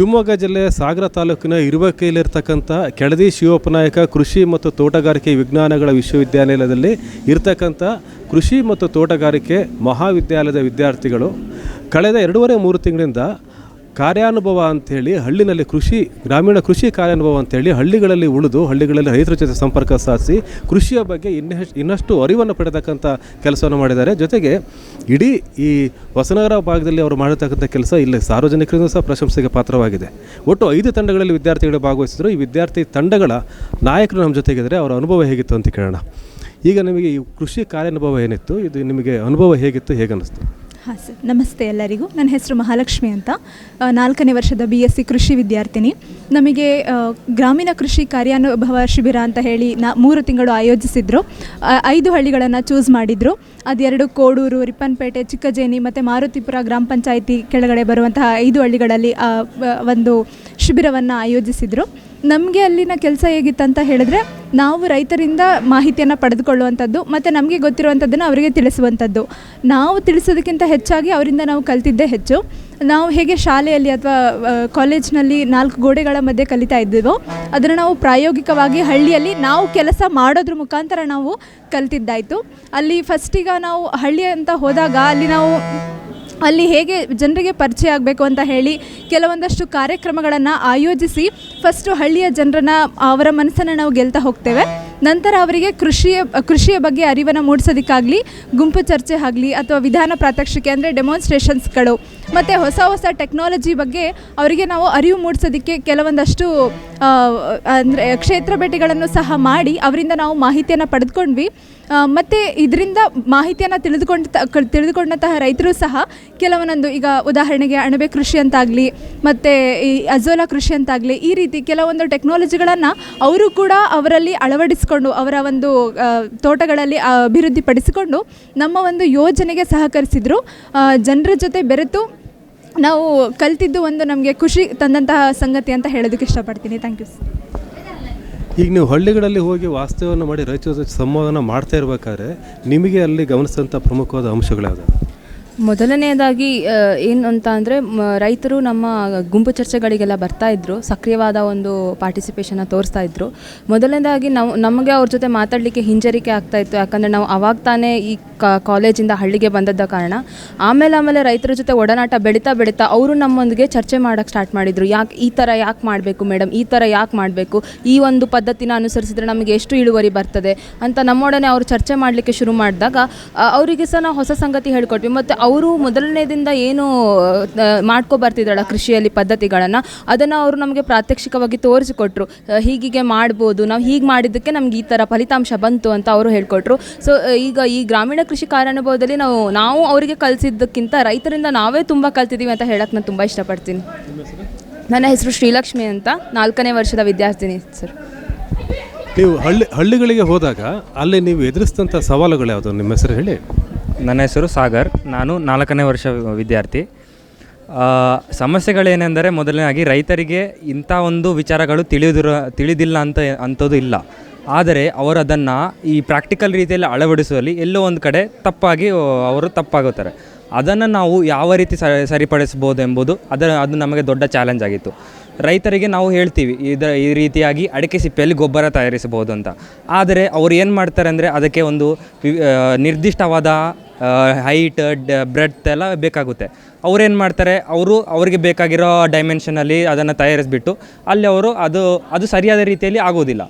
ಶಿವಮೊಗ್ಗ ಜಿಲ್ಲೆಯ ಸಾಗರ ತಾಲೂಕಿನ ಇರುವಕೆಯಲ್ಲಿರ್ತಕ್ಕಂಥ ಕೆಳದಿ ಶಿವೋಪನಾಯಕ ಕೃಷಿ ಮತ್ತು ತೋಟಗಾರಿಕೆ ವಿಜ್ಞಾನಗಳ ವಿಶ್ವವಿದ್ಯಾನಿಲಯದಲ್ಲಿ ಇರತಕ್ಕಂಥ ಕೃಷಿ ಮತ್ತು ತೋಟಗಾರಿಕೆ ಮಹಾವಿದ್ಯಾಲಯದ ವಿದ್ಯಾರ್ಥಿಗಳು ಕಳೆದ ಎರಡೂವರೆ ಮೂರು ತಿಂಗಳಿಂದ ಕಾರ್ಯಾನುಭವ ಅಂಥೇಳಿ ಹಳ್ಳಿನಲ್ಲಿ ಕೃಷಿ, ಗ್ರಾಮೀಣ ಕೃಷಿ ಕಾರ್ಯಾನುಭವ ಅಂಥೇಳಿ ಹಳ್ಳಿಗಳಲ್ಲಿ ಉಳಿದು ಹಳ್ಳಿಗಳಲ್ಲಿ ರೈತರ ಜೊತೆ ಸಂಪರ್ಕ ಸಾಧಿಸಿ ಕೃಷಿಯ ಬಗ್ಗೆ ಇನ್ನಷ್ಟು ಇನ್ನಷ್ಟು ಅರಿವನ್ನು ಪಡೆತಕ್ಕಂಥ ಕೆಲಸವನ್ನು ಮಾಡಿದ್ದಾರೆ. ಜೊತೆಗೆ ಇಡೀ ಈ ಹೊಸನಗರ ಭಾಗದಲ್ಲಿ ಅವರು ಮಾಡಿರ್ತಕ್ಕಂಥ ಕೆಲಸ ಇಲ್ಲಿ ಸಾರ್ವಜನಿಕರಿಂದ ಸಹ ಪ್ರಶಂಸೆಗೆ ಪಾತ್ರವಾಗಿದೆ. ಒಟ್ಟು ಐದು ತಂಡಗಳಲ್ಲಿ ವಿದ್ಯಾರ್ಥಿಗಳು ಭಾಗವಹಿಸಿದ್ರು. ಈ ವಿದ್ಯಾರ್ಥಿ ತಂಡಗಳ ನಾಯಕರು ನಮ್ಮ ಜೊತೆಗಿದ್ದಾರೆ. ಅವರ ಅನುಭವ ಹೇಗಿತ್ತು ಅಂತ ಕೇಳೋಣ. ಈಗ ನಿಮಗೆ ಈ ಕೃಷಿ ಕಾರ್ಯಾನುಭವ ಏನಿತ್ತು? ಇದು ನಿಮಗೆ ಅನುಭವ ಹೇಗಿತ್ತು? ಹೇಗೆ ಅನ್ನಿಸ್ತು ಹಾಂ, ಸರ್. ನಮಸ್ತೆ ಎಲ್ಲರಿಗೂ. ನನ್ನ ಹೆಸರು ಮಹಾಲಕ್ಷ್ಮಿ ಅಂತ. ನಾಲ್ಕನೇ ವರ್ಷದ ಬಿ ಎಸ್ ಸಿ ಕೃಷಿ ವಿದ್ಯಾರ್ಥಿನಿ. ನಮಗೆ ಗ್ರಾಮೀಣ ಕೃಷಿ ಕಾರ್ಯಾನುಭವ ಶಿಬಿರ ಅಂತ ಹೇಳಿ ನಾ, ಮೂರು ತಿಂಗಳು ಆಯೋಜಿಸಿದ್ರು. ಐದು ಹಳ್ಳಿಗಳನ್ನು ಚೂಸ್ ಮಾಡಿದರು. ಅದೆರಡು ಕೋಡೂರು, ರಿಪ್ಪನ್ಪೇಟೆ, ಚಿಕ್ಕಜೇನಿ ಮತ್ತು ಮಾರುತಿಪುರ ಗ್ರಾಮ ಪಂಚಾಯಿತಿ ಕೆಳಗಡೆ ಬರುವಂತಹ ಐದು ಹಳ್ಳಿಗಳಲ್ಲಿ ಒಂದು ಶಿಬಿರವನ್ನು ಆಯೋಜಿಸಿದರು. ನಮಗೆ ಅಲ್ಲಿನ ಕೆಲಸ ಹೇಗಿತ್ತಂತ ಹೇಳಿದ್ರೆ, ನಾವು ರೈತರಿಂದ ಮಾಹಿತಿಯನ್ನು ಪಡೆದುಕೊಳ್ಳುವಂಥದ್ದು, ಮತ್ತು ನಮಗೆ ಗೊತ್ತಿರುವಂಥದ್ದನ್ನು ಅವರಿಗೆ ತಿಳಿಸುವಂಥದ್ದು. ನಾವು ತಿಳಿಸೋದಕ್ಕಿಂತ ಹೆಚ್ಚಾಗಿ ಅವರಿಂದ ನಾವು ಕಲ್ತಿದ್ದೇ ಹೆಚ್ಚು. ನಾವು ಹೇಗೆ ಶಾಲೆಯಲ್ಲಿ ಅಥವಾ ಕಾಲೇಜ್ನಲ್ಲಿ ನಾಲ್ಕು ಗೋಡೆಗಳ ಮಧ್ಯೆ ಕಲಿತಾ ಇದ್ದೀವೋ, ಅದನ್ನು ನಾವು ಪ್ರಾಯೋಗಿಕವಾಗಿ ಹಳ್ಳಿಯಲ್ಲಿ ನಾವು ಕೆಲಸ ಮಾಡೋದ್ರ ಮುಖಾಂತರ ನಾವು ಕಲ್ತಿದ್ದಾಯಿತು. ಅಲ್ಲಿ ಫಸ್ಟಿಗೆ ನಾವು ಹಳ್ಳಿ ಅಂತ ಹೋದಾಗ ಅಲ್ಲಿ ನಾವು ಅಲ್ಲಿ ಹೇಗೆ ಜನರಿಗೆ ಪರಿಚಯ ಆಗಬೇಕು ಅಂತ ಹೇಳಿ ಕೆಲವೊಂದಷ್ಟು ಕಾರ್ಯಕ್ರಮಗಳನ್ನು ಆಯೋಜಿಸಿ ಫಸ್ಟು ಹಳ್ಳಿಯ ಜನರನ್ನ ಅವರ ಮನಸ್ಸನ್ನು ನಾವು ಗೆಲ್ತಾ ಹೋಗ್ತೇವೆ. ನಂತರ ಅವರಿಗೆ ಕೃಷಿಯ ಕೃಷಿಯ ಬಗ್ಗೆ ಅರಿವನ್ನು ಮೂಡಿಸೋದಕ್ಕಾಗಲಿ, ಗುಂಪು ಚರ್ಚೆ ಆಗಲಿ ಅಥವಾ ವಿಧಾನ ಪ್ರಾತ್ಯಕ್ಷಿಕೆ ಅಂದರೆ ಡೆಮಾನ್ಸ್ಟ್ರೇಷನ್ಸ್ಗಳು ಮತ್ತು ಹೊಸ ಹೊಸ ಟೆಕ್ನಾಲಜಿ ಬಗ್ಗೆ ಅವರಿಗೆ ನಾವು ಅರಿವು ಮೂಡಿಸೋದಕ್ಕೆ ಕೆಲವೊಂದಷ್ಟು ಅಂದರೆ ಕ್ಷೇತ್ರ ಭೇಟಿಗಳನ್ನು ಸಹ ಮಾಡಿ ಅವರಿಂದ ನಾವು ಮಾಹಿತಿಯನ್ನು ಪಡೆದುಕೊಂಡ್ವಿ. ಮತ್ತು ಇದರಿಂದ ಮಾಹಿತಿಯನ್ನು ತಿಳಿದುಕೊಂಡ ತಿಳಿದುಕೊಂಡಂತಹ ರೈತರು ಸಹ ಕೆಲವೊಂದೊಂದು ಈಗ ಉದಾಹರಣೆಗೆ ಅಣಬೆ ಕೃಷಿ ಅಂತಾಗಲಿ, ಮತ್ತು ಈ ಅಜೋಲಾ ಕೃಷಿ ಅಂತಾಗಲಿ, ಈ ರೀತಿ ಕೆಲವೊಂದು ಟೆಕ್ನಾಲಜಿಗಳನ್ನು ಅವರು ಕೂಡ ಅವರಲ್ಲಿ ಅಳವಡಿಸಿಕೊಂಡು, ಅವರ ಒಂದು ತೋಟಗಳಲ್ಲಿ ಅಭಿವೃದ್ಧಿಪಡಿಸಿಕೊಂಡು ನಮ್ಮ ಒಂದು ಯೋಜನೆಗೆ ಸಹಕರಿಸಿದರು. ಜನರ ಜೊತೆ ಬೆರೆತು ನಾವು ಕಲ್ತಿದ್ದು ಒಂದು ನಮಗೆ ಖುಷಿ ತಂದಂತಹ ಸಂಗತಿ ಅಂತ ಹೇಳೋದಕ್ಕೆ ಇಷ್ಟಪಡ್ತೀನಿ. ಥ್ಯಾಂಕ್ ಯು ಈಗ ನೀವು ಹಳ್ಳಿಗಳಲ್ಲಿ ಹೋಗಿ ವಾಸ್ತವ್ಯವನ್ನು ಮಾಡಿ ರೈತರ ಜೊತೆ ಸಂವಾದನ ಮಾಡ್ತಾ ಇರಬೇಕಾದ್ರೆ ನಿಮಗೆ ಅಲ್ಲಿ ಗಮನಿಸಿದಂಥ ಪ್ರಮುಖವಾದ ಅಂಶಗಳ್ಯಾವುದು ಮೊದಲನೆಯದಾಗಿ ಏನು ಅಂತ ಅಂದರೆ ರೈತರು ನಮ್ಮ ಗುಂಪು ಚರ್ಚೆಗಳಿಗೆಲ್ಲ ಬರ್ತಾ ಇದ್ರು, ಸಕ್ರಿಯವಾದ ಒಂದು ಪಾರ್ಟಿಸಿಪೇಷನ್ನ ತೋರಿಸ್ತಾ ಇದ್ರು. ಮೊದಲನೇದಾಗಿ ನಾವು, ನಮಗೆ ಅವ್ರ ಜೊತೆ ಮಾತಾಡಲಿಕ್ಕೆ ಹಿಂಜರಿಕೆ ಆಗ್ತಾ ಇತ್ತು. ಯಾಕಂದರೆ ನಾವು ಅವಾಗ ತಾನೇ ಈ ಕಾಲೇಜಿಂದ ಹಳ್ಳಿಗೆ ಬಂದದ್ದ ಕಾರಣ. ಆಮೇಲೆ ಆಮೇಲೆ ರೈತರ ಜೊತೆ ಒಡನಾಟ ಬೆಳೀತಾ ಬೆಳೀತಾ ಅವರು ನಮ್ಮೊಂದಿಗೆ ಚರ್ಚೆ ಮಾಡೋಕ್ಕೆ ಸ್ಟಾರ್ಟ್ ಮಾಡಿದರು. ಯಾಕೆ ಈ ಥರ ಯಾಕೆ ಮಾಡಬೇಕು ಮೇಡಮ್ ಈ ಥರ ಯಾಕೆ ಮಾಡಬೇಕು? ಈ ಒಂದು ಪದ್ಧತಿನ ಅನುಸರಿಸಿದ್ರೆ ನಮಗೆ ಎಷ್ಟು ಇಳುವರಿ ಬರ್ತದೆ? ಅಂತ ನಮ್ಮೊಡನೆ ಅವರು ಚರ್ಚೆ ಮಾಡಲಿಕ್ಕೆ ಶುರು ಮಾಡಿದಾಗ ಅವರಿಗೆ ಸಹ ನಾವು ಹೊಸ ಸಂಗತಿ ಹೇಳ್ಕೊಟ್ವಿ. ಮತ್ತು ಅವರು ಮೊದಲನೇದಿಂದ ಏನು ಮಾಡ್ಕೊ ಬರ್ತಿದ್ದಾಳ ಕೃಷಿಯಲ್ಲಿ ಪದ್ಧತಿಗಳನ್ನು, ಅದನ್ನು ಅವರು ನಮಗೆ ಪ್ರಾತ್ಯಕ್ಷಿಕವಾಗಿ ತೋರಿಸಿಕೊಟ್ರು. ಹೀಗೀಗೆ ಮಾಡ್ಬೋದು, ನಾವು ಹೀಗೆ ಮಾಡಿದ್ದಕ್ಕೆ ನಮ್ಗೆ ಈ ಥರ ಫಲಿತಾಂಶ ಬಂತು ಅಂತ ಅವರು ಹೇಳಿಕೊಟ್ರು. ಸೊ ಈಗ ಈ ಗ್ರಾಮೀಣ ಕೃಷಿ ಕಾರಣಭವದಲ್ಲಿ ನಾವು ನಾವು ಅವರಿಗೆ ಕಲಿಸಿದ್ದಕ್ಕಿಂತ ರೈತರಿಂದ ನಾವೇ ತುಂಬ ಕಲ್ತಿದ್ದೀವಿ ಅಂತ ಹೇಳಕ್ಕೆ ನಾನು ತುಂಬ ಇಷ್ಟಪಡ್ತೀನಿ. ನನ್ನ ಹೆಸರು ಶ್ರೀಲಕ್ಷ್ಮಿ ಅಂತ, ನಾಲ್ಕನೇ ವರ್ಷದ ವಿದ್ಯಾರ್ಥಿನಿ ಸರ್. ನೀವು ಹಳ್ಳಿ, ಹಳ್ಳಿಗಳಿಗೆ ಹೋದಾಗ ಅಲ್ಲಿ ನೀವು ಎದುರಿಸಿದಂಥ ಸವಾಲುಗಳು ಯಾವುದು? ನಿಮ್ಮ ಹೆಸರು ಹೇಳಿ. ನನ್ನ ಹೆಸರು ಸಾಗರ್. ನಾನು ನಾಲ್ಕನೇ ವರ್ಷ ವಿದ್ಯಾರ್ಥಿ. ಸಮಸ್ಯೆಗಳೇನೆಂದರೆ ಮೊದಲನೇದಾಗಿ ರೈತರಿಗೆ ಇಂಥ ಒಂದು ವಿಚಾರಗಳು ತಿಳಿದಿರ, ತಿಳಿದಿಲ್ಲ ಅಂತ ಅಂಥದ್ದು ಇಲ್ಲ. ಆದರೆ ಅವರು ಅದನ್ನು ಈ ಪ್ರಾಕ್ಟಿಕಲ್ ರೀತಿಯಲ್ಲಿ ಅಳವಡಿಸುವಲ್ಲಿ ಎಲ್ಲೋ ಒಂದು ಕಡೆ ತಪ್ಪಾಗಿ ಅವರು ತಪ್ಪಾಗುತ್ತಾರೆ. ಅದನ್ನು ನಾವು ಯಾವ ರೀತಿ ಸರಿಪಡಿಸ್ಬೋದು ಎಂಬುದು ಅದರ, ಅದು ನಮಗೆ ದೊಡ್ಡ ಚಾಲೆಂಜ್ ಆಗಿತ್ತು. ರೈತರಿಗೆ ನಾವು ಹೇಳ್ತೀವಿ, ಇದರ, ಈ ರೀತಿಯಾಗಿ ಅಡಿಕೆ ಸಿಪ್ಪೆಯಲ್ಲಿ ಗೊಬ್ಬರ ತಯಾರಿಸಬಹುದು ಅಂತ. ಆದರೆ ಅವರು ಏನು ಮಾಡ್ತಾರೆ ಅಂದರೆ ಅದಕ್ಕೆ ಒಂದು ನಿರ್ದಿಷ್ಟವಾದ ಹೈಟ್ ಬ್ರೆಡ್ತ್ ಎಲ್ಲ ಬೇಕಾಗುತ್ತೆ. ಅವ್ರೇನು ಮಾಡ್ತಾರೆ? ಅವರು ಅವರಿಗೆ ಬೇಕಾಗಿರೋ ಡೈಮೆನ್ಷನಲ್ಲಿ ಅದನ್ನು ತಯಾರಿಸಿಬಿಟ್ಟು ಅಲ್ಲಿ ಅವರು ಅದು ಅದು ಸರಿಯಾದ ರೀತಿಯಲ್ಲಿ ಆಗೋದಿಲ್ಲ.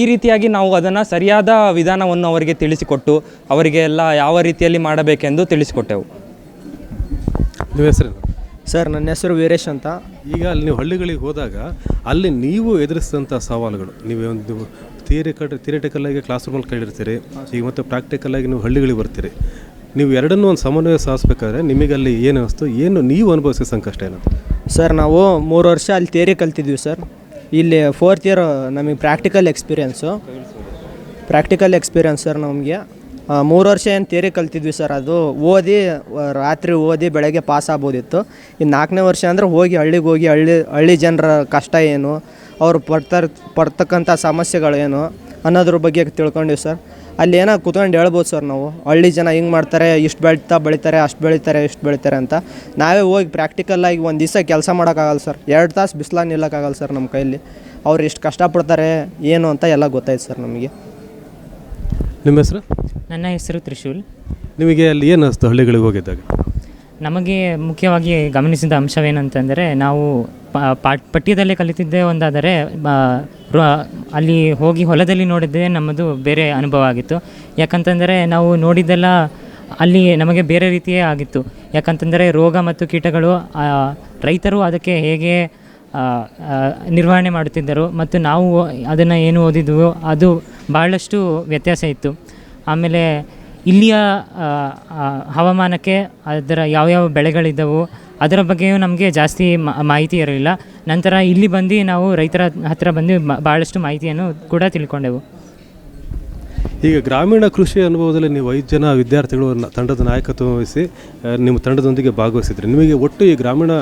ಈ ರೀತಿಯಾಗಿ ನಾವು ಅದನ್ನು ಸರಿಯಾದ ವಿಧಾನವನ್ನು ಅವರಿಗೆ ತಿಳಿಸಿಕೊಟ್ಟು ಅವರಿಗೆ ಎಲ್ಲ ಯಾವ ರೀತಿಯಲ್ಲಿ ಮಾಡಬೇಕೆಂದು ತಿಳಿಸಿಕೊಟ್ಟೆವು. ನಿಮ್ಮ ಹೆಸರು? ಸರ್ ನನ್ನ ಹೆಸರು ವೀರೇಶ್ ಅಂತ. ಈಗ ಅಲ್ಲಿ ನೀವು ಹಳ್ಳಿಗಳಿಗೆ ಹೋದಾಗ ಅಲ್ಲಿ ನೀವು ಎದುರಿಸಿದಂಥ ಸವಾಲುಗಳು ನೀವು ಒಂದು ಥಿಯರಿ ಥಿಯರಿಟಿಕಲ್ ಆಗಿ ಕ್ಲಾಸ್ ರೂಮಲ್ಲಿ ಕೇಳಿರ್ತೀರಿ ಈಗ ಮತ್ತು ಪ್ರಾಕ್ಟಿಕಲ್ಲಾಗಿ ನೀವು ಹಳ್ಳಿಗಳಿಗೆ ಬರ್ತೀರಿ. ನೀವು ಎರಡನ್ನೂ ಒಂದು ಸಮನ್ವಯ ಸಾಧಿಸ್ಬೇಕಾದ್ರೆ ನಿಮಗೆ ಅಲ್ಲಿ ಏನು ಅನಿಸ್ತು ಏನು ನೀವು ಅನುಭವಿಸಿದ ಸಂಕಷ್ಟ ಏನು ಸರ್, ನಾವು ಮೂರು ವರ್ಷ ಅಲ್ಲಿ ತೇರಿ ಕಲ್ತಿದ್ವಿ ಸರ್. ಇಲ್ಲಿ ಫೋರ್ತ್ ಇಯರ್ ನಮಗೆ practical experience practical experience sir ನಮಗೆ. ಮೂರು ವರ್ಷ ಏನು ತೇರಿ ಕಲ್ತಿದ್ವಿ ಸರ್, ಅದು ಓದಿ ರಾತ್ರಿ ಓದಿ ಬೆಳಗ್ಗೆ ಪಾಸ್ ಆಗ್ಬೋದಿತ್ತು. ಇನ್ನು ನಾಲ್ಕನೇ ವರ್ಷ ಅಂದರೆ ಹೋಗಿ ಹಳ್ಳಿಗೆ ಹೋಗಿ ಹಳ್ಳಿ ಹಳ್ಳಿ ಜನರ ಕಷ್ಟ ಏನು? ಅವರು ಪಡ್ತಾರೆ, ಪಡ್ತಕ್ಕಂಥ ಸಮಸ್ಯೆಗಳೇನು? ಅನ್ನೋದ್ರ ಬಗ್ಗೆ ತಿಳ್ಕೊಂಡಿವಿ ಸರ್. ಅಲ್ಲಿ ಏನೋ ಕುತ್ಕೊಂಡು ಹೇಳ್ಬೋದು ಸರ್ ನಾವು. ಹಳ್ಳಿ ಜನ ಹಿಂಗೆ ಮಾಡ್ತಾರೆ ಇಷ್ಟು ಬೆಳೀತಾ ಬೆಳಿತಾರೆ ಅಷ್ಟು ಬೆಳಿತಾರೆ ಇಷ್ಟು ಬೆಳಿತಾರೆ ಅಂತ. ನಾವೇ ಹೋಗಿ ಪ್ರಾಕ್ಟಿಕಲ್ಲಾಗಿ ಒಂದು ದಿವಸ ಕೆಲಸ ಮಾಡೋಕ್ಕಾಗಲ್ಲ ಸರ್. ಎರಡು ತಾಸು ಬಿಸಿಲ ನಿಲ್ಲಕ್ಕಾಗಲ್ಲ ಸರ್ ನಮ್ಮ ಕೈಯಲ್ಲಿ ಅವ್ರು ಎಷ್ಟು ಕಷ್ಟಪಡ್ತಾರೆ ಏನು ಅಂತ ಎಲ್ಲ ಗೊತ್ತಾಯ್ತು ಸರ್ ನಮಗೆ. ನಿಮ್ಮ ಹೆಸರು? ನನ್ನ ಹೆಸರು ತ್ರಿಶೂಲ್. ನಿಮಗೆ ಅಲ್ಲಿ ಏನು ಅನಿಸ್ತು ಹಳ್ಳಿಗಳಿಗೆ ಹೋಗಿದ್ದಾಗ? ನಮಗೆ ಮುಖ್ಯವಾಗಿ ಗಮನಿಸಿದ ಅಂಶವೇನಂತಂದರೆ ನಾವು ಪಾಠ ಪಠ್ಯದಲ್ಲೇ ಕಲಿತಿದ್ದೇ ಒಂದಾದರೆ ಅಲ್ಲಿ ಹೋಗಿ ಹೊಲದಲ್ಲಿ ನೋಡಿದ್ದೇ ನಮ್ಮದು ಬೇರೆ ಅನುಭವ ಆಗಿತ್ತು. ಯಾಕಂತಂದರೆ ನಾವು ನೋಡಿದ್ದೆಲ್ಲ ಅಲ್ಲಿ ನಮಗೆ ಬೇರೆ ರೀತಿಯೇ ಆಗಿತ್ತು. ಯಾಕಂತಂದರೆ ರೋಗ ಮತ್ತು ಕೀಟಗಳು ರೈತರು ಅದಕ್ಕೆ ಹೇಗೆ ನಿರ್ವಹಣೆ ಮಾಡುತ್ತಿದ್ದರು ಮತ್ತು ನಾವು ಅದನ್ನು ಏನು ಓದಿದ್ವು, ಅದು ಬಹಳಷ್ಟು ವ್ಯತ್ಯಾಸ ಇತ್ತು. ಆಮೇಲೆ ಇಲ್ಲಿಯ ಹವಾಮಾನಕ್ಕೆ ಅದರ ಯಾವ್ಯಾವ ಬೆಳೆಗಳಿದ್ದವು, ಅದರ ಬಗ್ಗೆಯೂ ನಮಗೆ ಜಾಸ್ತಿ ಮಾಹಿತಿ ಇರಲಿಲ್ಲ. ನಂತರ ಇಲ್ಲಿ ಬಂದು ನಾವು ರೈತರ ಹತ್ತಿರ ಬಂದು ಭಾಳಷ್ಟು ಮಾಹಿತಿಯನ್ನು ಕೂಡ ತಿಳ್ಕೊಂಡೆವು. ಈಗ ಗ್ರಾಮೀಣ ಕೃಷಿ ಅನುಭವದಲ್ಲಿ ನೀವು ಐದು ಜನ ವಿದ್ಯಾರ್ಥಿಗಳು ತಂಡದ ನಾಯಕತ್ವ ವಹಿಸಿ ನಿಮ್ಮ ತಂಡದೊಂದಿಗೆ ಭಾಗವಹಿಸಿದ್ರಿ. ನಿಮಗೆ ಒಟ್ಟು ಈ ಗ್ರಾಮೀಣ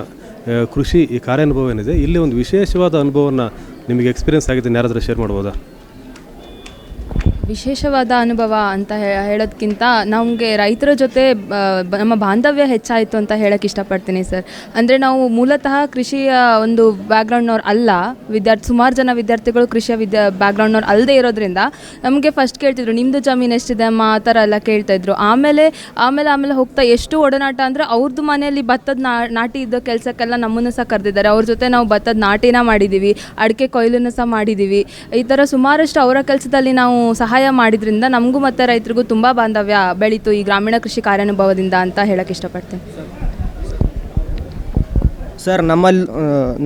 ಕೃಷಿ ಈ ಕಾರ್ಯಾನುಭವ ಏನಿದೆ? ಇಲ್ಲಿ ಒಂದು ವಿಶೇಷವಾದ ಅನುಭವವನ್ನು ನಿಮಗೆ ಎಕ್ಸ್ಪೀರಿಯನ್ಸ್ ಆಗಿದೆ, ಯಾರಾದರೂ ಶೇರ್ ಮಾಡ್ಬೋದಾ? ವಿಶೇಷವಾದ ಅನುಭವ ಅಂತ ಹೇಳೋದಕ್ಕಿಂತ ನಮಗೆ ರೈತರ ಜೊತೆ ನಮ್ಮ ಬಾಂಧವ್ಯ ಹೆಚ್ಚಾಯಿತು ಅಂತ ಹೇಳಕ್ಕೆ ಇಷ್ಟಪಡ್ತೀನಿ ಸರ್. ಅಂದರೆ ನಾವು ಮೂಲತಃ ಕೃಷಿಯ ಒಂದು ಬ್ಯಾಕ್ಗ್ರೌಂಡ್ನವ್ರು ಅಲ್ಲ. ವಿದ್ಯಾರ್ಥಿ ಸುಮಾರು ಜನ ವಿದ್ಯಾರ್ಥಿಗಳು ಕೃಷಿಯ ವಿದ್ಯಾ ಬ್ಯಾಕ್ಗ್ರೌಂಡ್ನವ್ರು ಅಲ್ಲದೆ ಇರೋದ್ರಿಂದ ನಮಗೆ ಫಸ್ಟ್ ಕೇಳ್ತಿದ್ರು ನಿಮ್ಮದು ಜಮೀನು ಎಷ್ಟಿದೆ? ಅಮ್ಮ ಆ ಥರ ಎಲ್ಲ ಕೇಳ್ತಾಯಿದ್ರು ಆಮೇಲೆ ಆಮೇಲೆ ಆಮೇಲೆ ಹೋಗ್ತಾ ಎಷ್ಟು ಒಡನಾಟ ಅಂದರೆ ಅವ್ರದ್ದು ಮನೆಯಲ್ಲಿ ಭತ್ತದ ನಾಟಿ ಇದ್ದ ಕೆಲಸಕ್ಕೆಲ್ಲ ನಮ್ಮನ್ನು ಸಹ ಕರೆದಿದ್ದಾರೆ. ಅವ್ರ ಜೊತೆ ನಾವು ಭತ್ತದ ನಾಟಿನ ಮಾಡಿದ್ದೀವಿ ಅಡಿಕೆ ಕೊಯ್ಲನ್ನು ಸಹ ಮಾಡಿದ್ದೀವಿ ಈ ಥರ ಸುಮಾರಷ್ಟು ಅವರ ಕೆಲಸದಲ್ಲಿ ನಾವು ಸಹಾಯ ಮಾಡಿದ್ರಿಂದ ನಮಗೂ ಮತ್ತು ರೈತರಿಗೂ ತುಂಬ ಬಾಂಧವ್ಯ ಬೆಳೀತು ಈ ಗ್ರಾಮೀಣ ಕೃಷಿ ಕಾರ್ಯಾನುಭವದಿಂದ ಅಂತ ಹೇಳಕ್ಕೆ ಇಷ್ಟಪಡ್ತೇನೆ. ಸರ್ ನಮ್ಮಲ್ಲಿ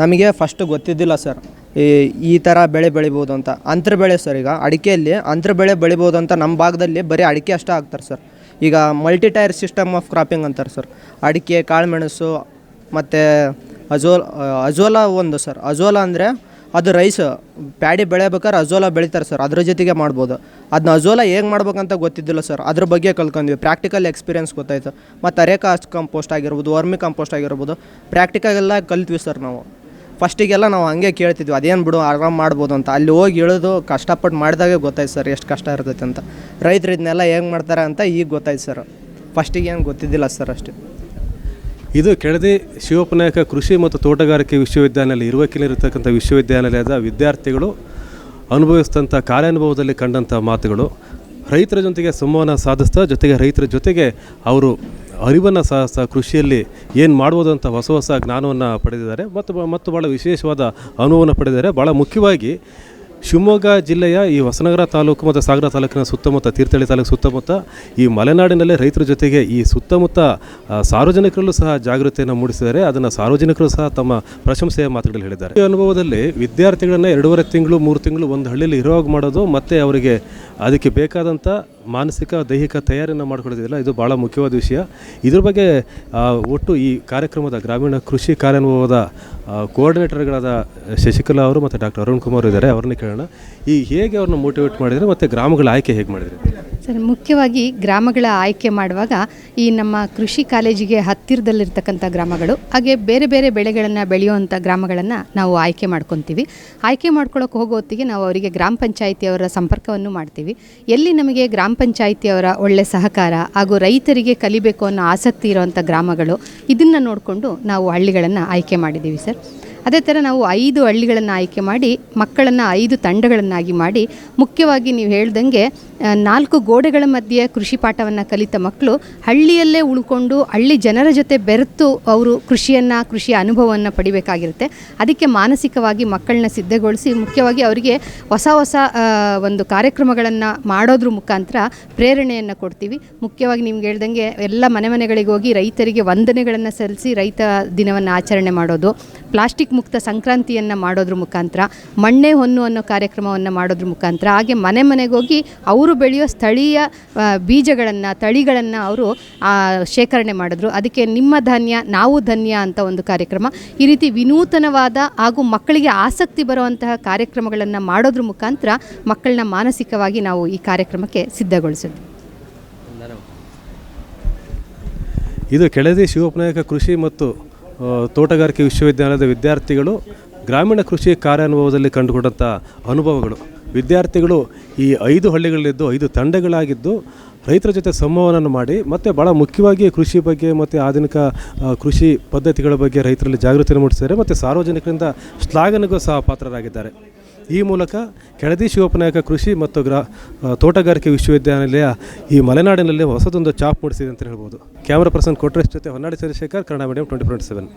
ನಮಗೆ ಫಸ್ಟ್ ಗೊತ್ತಿದ್ದಿಲ್ಲ ಸರ್. ಈ ಈ ಥರ ಬೆಳೆ ಬೆಳಿಬೋದು ಅಂತ. ಅಂತರ ಬೆಳೆ ಸರ್ ಈಗ. ಅಡಿಕೆಯಲ್ಲಿ ಅಂತರ ಬೆಳೆ ಬೆಳಿಬೋದು ಅಂತ ನಮ್ಮ ಭಾಗದಲ್ಲಿ ಬರೀ ಅಡಿಕೆ ಅಷ್ಟೇ ಆಗ್ತಾರೆ ಸರ್. ಈಗ multi tier system of cropping ಅಂತಾರೆ ಸರ್. ಅಡಿಕೆ, ಕಾಳುಮೆಣಸು, ಮತ್ತು ಅಜೋಲ್ ಅಜೋಲಾ ಒಂದು ಸರ್. ಅಜೋಲಾ ಅಂದರೆ ಅದು ರೈಸ್ ಪ್ಯಾಡಿ ಬೆಳೆಬೇಕಾದ್ರೆ ಅಜೋಲಾ ಬೆಳಿತಾರೆ ಸರ್, ಅದ್ರ ಜೊತೆಗೆ ಮಾಡ್ಬೋದು. ಅದನ್ನ ಅಜೋಲಾ ಹೇಗೆ ಮಾಡ್ಬೇಕಂತ ಗೊತ್ತಿದ್ದಿಲ್ಲ ಸರ್, ಅದ್ರ ಬಗ್ಗೆ ಕಲ್ತ್ಕೊಂಡ್ವಿ. ಪ್ರಾಕ್ಟಿಕಲ್ ಎಕ್ಸ್ಪೀರಿಯನ್ಸ್ ಗೊತ್ತಾಯಿತು. ಮತ್ತು ಅರೇಕಾ ಕಂಪೋಸ್ಟ್ ಆಗಿರ್ಬೋದು, ವರ್ಮಿ ಕಂಪೋಸ್ಟ್ ಆಗಿರ್ಬೋದು ಪ್ರಾಕ್ಟಿಕಲ್ಲ ಕಲ್ತ್ವಿ ಸರ್ ನಾವು. ಫಸ್ಟಿಗೆಲ್ಲ ನಾವು ಹಂಗೆ ಕೇಳ್ತಿದ್ವಿ, ಅದೇನು ಬಿಡು, ಆರಾಮ್ ಮಾಡ್ಬೋದು ಅಂತ. ಅಲ್ಲಿ ಹೋಗಿ ಇಳಿದು ಕಷ್ಟಪಟ್ಟು ಮಾಡಿದಾಗೆ ಗೊತ್ತಾಯ್ತು ಸರ್, ಎಷ್ಟು ಕಷ್ಟ ಇರ್ತೈತೆ ಅಂತ. ರೈತರು ಇದನ್ನೆಲ್ಲ ಹೇಗೆ ಮಾಡ್ತಾರೆ ಅಂತ ಈಗ ಗೊತ್ತಾಯ್ತು ಸರ್. ಫಸ್ಟಿಗೆ ಏನು ಗೊತ್ತಿದ್ದಿಲ್ಲ ಸರ್ ಅಷ್ಟೇ. ಇದು ಕೆಳದಿ ಶಿವಪ್ಪನಾಯಕ ಕೃಷಿ ಮತ್ತು ತೋಟಗಾರಿಕೆ ವಿಶ್ವವಿದ್ಯಾನಿಲಯ ಇರುವಕ್ಕಿಲಿರತಕ್ಕಂಥ ವಿಶ್ವವಿದ್ಯಾನಿಲಯದ ವಿದ್ಯಾರ್ಥಿಗಳು ಅನುಭವಿಸಿದಂಥ ಕಾರ್ಯಾನುಭವದಲ್ಲಿ ಕಂಡಂಥ ಮಾತುಗಳು. ರೈತರ ಜೊತೆಗೆ ಸಂವಹನ ಸಾಧಿಸ್ತಾ, ಜೊತೆಗೆ ರೈತರ ಜೊತೆಗೆ ಅವರು ಅರಿವನ್ನು ಸಹ ಕೃಷಿಯಲ್ಲಿ ಏನು ಮಾಡ್ಬೋದು ಅಂತ ಹೊಸ ಹೊಸ ಜ್ಞಾನವನ್ನು ಪಡೆದಿದ್ದಾರೆ. ಮತ್ತು ಮತ್ತು ಭಾಳ ವಿಶೇಷವಾದ ಅನುಭವವನ್ನು ಪಡೆದಿದ್ದಾರೆ. ಭಾಳ ಮುಖ್ಯವಾಗಿ ಶಿವಮೊಗ್ಗ ಜಿಲ್ಲೆಯ ಈ ಹೊಸನಗರ ತಾಲೂಕು ಮತ್ತು ಸಾಗರ ತಾಲೂಕಿನ ಸುತ್ತಮುತ್ತ, ತೀರ್ಥಹಳ್ಳಿ ತಾಲೂಕು ಸುತ್ತಮುತ್ತ, ಈ ಮಲೆನಾಡಿನಲ್ಲೇ ರೈತರ ಜೊತೆಗೆ ಈ ಸುತ್ತಮುತ್ತ ಸಾರ್ವಜನಿಕರಲ್ಲೂ ಸಹ ಜಾಗೃತಿಯನ್ನು ಮೂಡಿಸಿದ್ದಾರೆ. ಅದನ್ನು ಸಾರ್ವಜನಿಕರು ಸಹ ತಮ್ಮ ಪ್ರಶಂಸೆಯ ಮಾತುಗಳಲ್ಲಿ ಹೇಳಿದ್ದಾರೆ. ಈ ಅನುಭವದಲ್ಲಿ ವಿದ್ಯಾರ್ಥಿಗಳನ್ನು ಎರಡೂವರೆ ತಿಂಗಳು, ಮೂರು ತಿಂಗಳು ಒಂದು ಹಳ್ಳಿಯಲ್ಲಿ ಇರೋ ಮಾಡೋದು ಮತ್ತು ಅವರಿಗೆ ಅದಕ್ಕೆ ಬೇಕಾದಂಥ ಮಾನಸಿಕ, ದೈಹಿಕ ತಯಾರಿಯನ್ನು ಮಾಡ್ಕೊಳ್ಳೋದಿಲ್ಲ ಇದು ಭಾಳ ಮುಖ್ಯವಾದ ವಿಷಯ. ಇದ್ರ ಬಗ್ಗೆ ಒಟ್ಟು ಈ ಕಾರ್ಯಕ್ರಮದ ಗ್ರಾಮೀಣ ಕೃಷಿ ಕಾರ್ಯಾನುಭವದ ಕೋಆರ್ಡಿನೇಟರ್ಗಳಾದ ಶಶಿಕಲಾ ಅವರು ಮತ್ತು ಡಾಕ್ಟರ್ ಅರುಣ್ ಕುಮಾರ್ ಇದ್ದಾರೆ, ಅವ್ರನ್ನ ಕೇಳೋಣ. ಈ ಹೇಗೆ ಅವ್ರನ್ನ ಮೋಟಿವೇಟ್ ಮಾಡಿದರೆ ಮತ್ತು ಗ್ರಾಮಗಳ ಆಯ್ಕೆ ಹೇಗೆ ಮಾಡಿದರೆ? ಸರ್, ಮುಖ್ಯವಾಗಿ ಗ್ರಾಮಗಳ ಆಯ್ಕೆ ಮಾಡುವಾಗ ಈ ನಮ್ಮ ಕೃಷಿ ಕಾಲೇಜಿಗೆ ಹತ್ತಿರದಲ್ಲಿರ್ತಕ್ಕಂಥ ಗ್ರಾಮಗಳು, ಹಾಗೆ ಬೇರೆ ಬೇರೆ ಬೆಳೆಗಳನ್ನು ಬೆಳೆಯುವಂಥ ಗ್ರಾಮಗಳನ್ನು ನಾವು ಆಯ್ಕೆ ಮಾಡ್ಕೊತೀವಿ. ಆಯ್ಕೆ ಮಾಡ್ಕೊಳ್ಳೋಕೆ ಹೋಗೋ ಹೊತ್ತಿಗೆ ನಾವು ಅವರಿಗೆ ಗ್ರಾಮ ಪಂಚಾಯಿತಿಯವರ ಸಂಪರ್ಕವನ್ನು ಮಾಡ್ತೀವಿ. ಎಲ್ಲಿ ನಮಗೆ ಗ್ರಾಮ ಪಂಚಾಯಿತಿಯವರ ಒಳ್ಳೆ ಸಹಕಾರ ಹಾಗೂ ರೈತರಿಗೆ ಕಲಿಬೇಕು ಅನ್ನೋ ಆಸಕ್ತಿ ಇರುವಂಥ ಗ್ರಾಮಗಳು, ಇದನ್ನು ನೋಡಿಕೊಂಡು ನಾವು ಹಳ್ಳಿಗಳನ್ನು ಆಯ್ಕೆ ಮಾಡಿದ್ದೀವಿ ಸರ್. ಅದೇ ಥರ ನಾವು ಐದು ಹಳ್ಳಿಗಳನ್ನು ಆಯ್ಕೆ ಮಾಡಿ, ಮಕ್ಕಳನ್ನು ಐದು ತಂಡಗಳನ್ನಾಗಿ ಮಾಡಿ, ಮುಖ್ಯವಾಗಿ ನೀವು ಹೇಳ್ದಂಗೆ ನಾಲ್ಕು ಗೋಡೆಗಳ ಮಧ್ಯೆ ಕೃಷಿ ಪಾಠವನ್ನು ಕಲಿತ ಮಕ್ಕಳು ಹಳ್ಳಿಯಲ್ಲೇ ಉಳ್ಕೊಂಡು ಹಳ್ಳಿ ಜನರ ಜೊತೆ ಬೆರೆತು ಅವರು ಕೃಷಿಯನ್ನು, ಕೃಷಿಯ ಅನುಭವವನ್ನು ಪಡಿಬೇಕಾಗಿರುತ್ತೆ. ಅದಕ್ಕೆ ಮಾನಸಿಕವಾಗಿ ಮಕ್ಕಳನ್ನ ಸಿದ್ಧಗೊಳಿಸಿ ಮುಖ್ಯವಾಗಿ ಅವರಿಗೆ ಹೊಸ ಹೊಸ ಒಂದು ಕಾರ್ಯಕ್ರಮಗಳನ್ನು ಮಾಡೋದ್ರ ಮುಖಾಂತರ ಪ್ರೇರಣೆಯನ್ನು ಕೊಡ್ತೀವಿ. ಮುಖ್ಯವಾಗಿ ನಿಮ್ಗೆ ಹೇಳ್ದಂಗೆ ಎಲ್ಲ ಮನೆ ಮನೆಗಳಿಗೆ ಹೋಗಿ ರೈತರಿಗೆ ವಂದನೆಗಳನ್ನು ಸಲ್ಲಿಸಿ ರೈತ ದಿನವನ್ನು ಆಚರಣೆ ಮಾಡೋದು, ಪ್ಲಾಸ್ಟಿಕ್ ಮುಕ್ತ ಸಂಕ್ರಾಂತಿಯನ್ನು ಮಾಡೋದ್ರ ಮುಖಾಂತರ, ಮಣ್ಣೆ ಹೊನ್ನು ಅನ್ನೋ ಕಾರ್ಯಕ್ರಮವನ್ನು ಮಾಡೋದ್ರ ಮುಖಾಂತರ, ಹಾಗೆ ಮನೆ ಮನೆಗೆ ಹೋಗಿ ಅವರು ಬೆಳೆಯೋ ಸ್ಥಳೀಯ ಬೀಜಗಳನ್ನು, ತಳಿಗಳನ್ನು ಅವರು ಶೇಖರಣೆ ಮಾಡಿದ್ರು. ಅದಕ್ಕೆ ನಿಮ್ಮ ಧಾನ್ಯ, ನಾವು ಧನ್ಯ ಅಂತ ಒಂದು ಕಾರ್ಯಕ್ರಮ. ಈ ರೀತಿ ವಿನೂತನವಾದ ಹಾಗೂ ಮಕ್ಕಳಿಗೆ ಆಸಕ್ತಿ ಬರುವಂತಹ ಕಾರ್ಯಕ್ರಮಗಳನ್ನು ಮಾಡೋದ್ರ ಮುಖಾಂತರ ಮಕ್ಕಳನ್ನ ಮಾನಸಿಕವಾಗಿ ನಾವು ಈ ಕಾರ್ಯಕ್ರಮಕ್ಕೆ ಸಿದ್ಧಗೊಳಿಸಿದ್ವಿ. ಇದು ಕೆಳದಿ ಶಿವಪ್ಪನಾಯಕ ಕೃಷಿ ಮತ್ತು ತೋಟಗಾರಿಕೆ ವಿಶ್ವವಿದ್ಯಾಲಯದ ವಿದ್ಯಾರ್ಥಿಗಳು ಗ್ರಾಮೀಣ ಕೃಷಿ ಕಾರ್ಯಾನುಭವದಲ್ಲಿ ಕಂಡುಕೊಂಡಂಥ ಅನುಭವಗಳು. ವಿದ್ಯಾರ್ಥಿಗಳು ಈ ಐದು ಹಳ್ಳಿಗಳಲ್ಲಿದ್ದು ಐದು ತಂಡಗಳಾಗಿದ್ದು ರೈತರ ಜೊತೆ ಸಂವಹನವನ್ನು ಮಾಡಿ ಮತ್ತು ಭಾಳ ಮುಖ್ಯವಾಗಿ ಕೃಷಿ ಬಗ್ಗೆ ಮತ್ತು ಆಧುನಿಕ ಕೃಷಿ ಪದ್ಧತಿಗಳ ಬಗ್ಗೆ ರೈತರಲ್ಲಿ ಜಾಗೃತಿಯನ್ನು ಮೂಡಿಸಿದ್ದಾರೆ ಮತ್ತು ಸಾರ್ವಜನಿಕರಿಂದ ಶ್ಲಾಘನೆಗೂ ಸಹ ಪಾತ್ರರಾಗಿದ್ದಾರೆ. ಈ ಮೂಲಕ ಕೆಳದಿ ಶಿವಪ್ಪನಾಯಕ ಕೃಷಿ ಮತ್ತು ಗ್ರಾ ತೋಟಗಾರಿಕೆ ವಿಶ್ವವಿದ್ಯಾನಿಲಯ ಈ ಮಲೆನಾಡಿನಲ್ಲಿ ಹೊಸದೊಂದು ಚಾಪ್ ಮೂಡಿಸಿದೆ ಅಂತ ಹೇಳ್ಬೋದು. ಕ್ಯಾಮ್ರಾ ಪರ್ಸನ್ ಕೊಟ್ರೇಶ್ ಜೊತೆ Honnadi Chandrashekhar, Kannada medium twenty four seven.